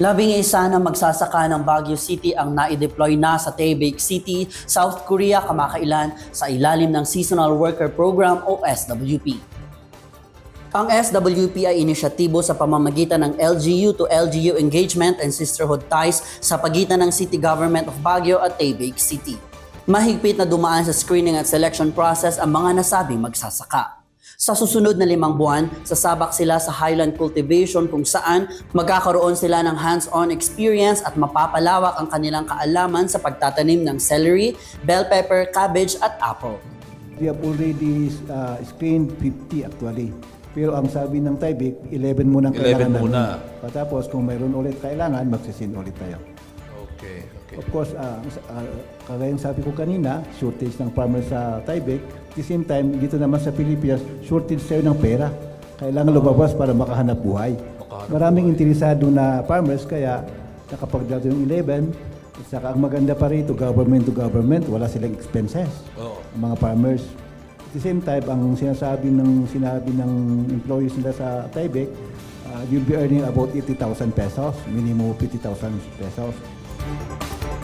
Labing isa na magsasaka ng Baguio City ang nai-deploy na sa Taebaek City, South Korea kamakailan sa ilalim ng Seasonal Worker Program o SWP. Ang SWP ay inisyatibo sa pamamagitan ng LGU to LGU engagement and sisterhood ties sa pagitan ng City Government of Baguio at Taebaek City. Mahigpit na dumaan sa screening at selection process ang mga nasabing magsasaka. Sa susunod na limang buwan, sasabak sila sa highland cultivation kung saan magkakaroon sila ng hands-on experience at mapapalawak ang kanilang kaalaman sa pagtatanim ng celery, bell pepper, cabbage at apple. We have already uh, screened 50 actually. Pero ang sabi ng Tyvek, 11 muna ang 11 kailangan muna. namin. Patapos kung mayroon ulit kailangan, magsisin ulit tayo. Okay, okay. Of course, uh, uh, kagaya ng sabi ko kanina, shortage ng farmers sa Tyvek. At the same time, dito naman sa Pilipinas, shortage tayo ng pera. Kailangan lumabas para makahanap buhay. Makahanap Maraming interesado na farmers, kaya nakapagdato yung 11. At saka ang maganda pa rito, government to government, wala silang expenses Oo. ang mga farmers. At the same time, ang sinasabi ng sinabi ng employees nila sa Tyvek, uh, you'll be earning about 80,000 pesos, minimum 50,000 pesos.